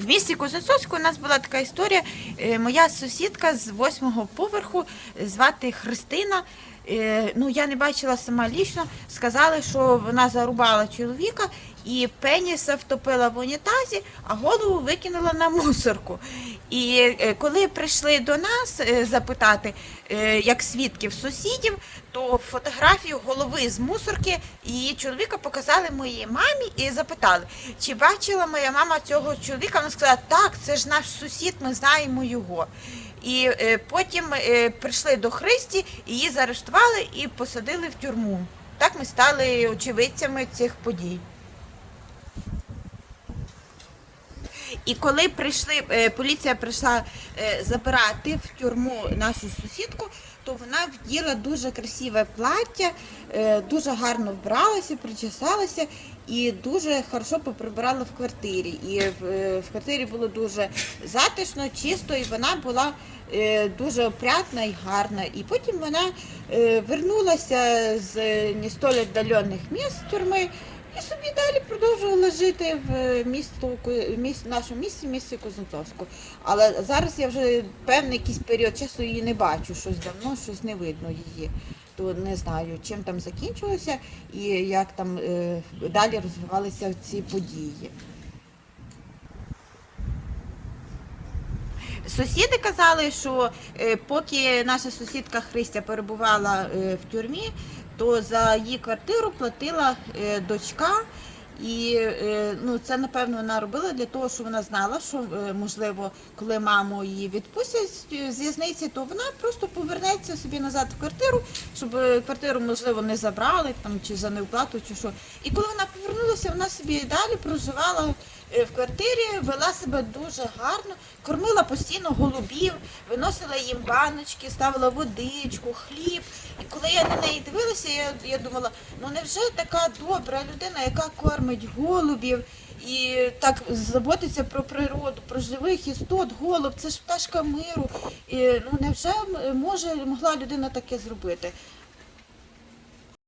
В місті Кузнецовську у нас була така історія. Е, Моя сусідка з восьмого поверху е, звати Христина. Е, Ну, я не бачила сама лічно. Сказали, що вона зарубала чоловіка і пеніса втопила в унітазі, а голову викинула на мусорку. І е, коли прийшли до нас е, запитати, е, як свідків сусідів, то фотографію голови з мусорки її чоловіка показали моїй мамі і запитали, чи бачила моя мама цього чоловіка. Вона сказала, так, це ж наш сусід, ми знаємо його. І потім прийшли до Христі, її заарештували і посадили в тюрму. Так ми стали очевидцями цих подій. І коли прийшли, е, поліція прийшла е, забирати в тюрму нашу сусідку, то вона вділа дуже красиве плаття, е, дуже гарно вбралася, причесалася і дуже хорошо поприбирала в квартирі. І е, в квартирі було дуже затишно, чисто, і вона була е, дуже опрятна і гарна. І потім вона е, вернулася з е, не столь віддалених міст тюрми. І собі далі продовжувала жити в місто, міст, нашому місті, місті Кузнецовську. Але зараз я вже певний якийсь період часу її не бачу, щось давно, щось не видно її. То не знаю, чим там закінчилося і як там е, далі розвивалися ці події. Сусіди казали, що е, поки наша сусідка Христя перебувала е, в тюрмі, то за її квартиру платила е, дочка. І е, ну, це напевно вона робила для того, що вона знала, що е, можливо, коли маму її відпустять з- в'язниці, то вона просто повернеться собі назад в квартиру, щоб квартиру можливо не забрали там чи за неуплату, чи що. І коли вона повернулася, вона собі далі проживала в квартирі, вела себе дуже гарно, кормила постійно голубів, виносила їм баночки, ставила водичку, хліб. І коли я на неї дивилася, я, я думала, ну невже така добра людина, яка кормить голубів і так заботиться про природу, про живих істот, голуб, це ж пташка миру. І, ну невже може могла людина таке зробити?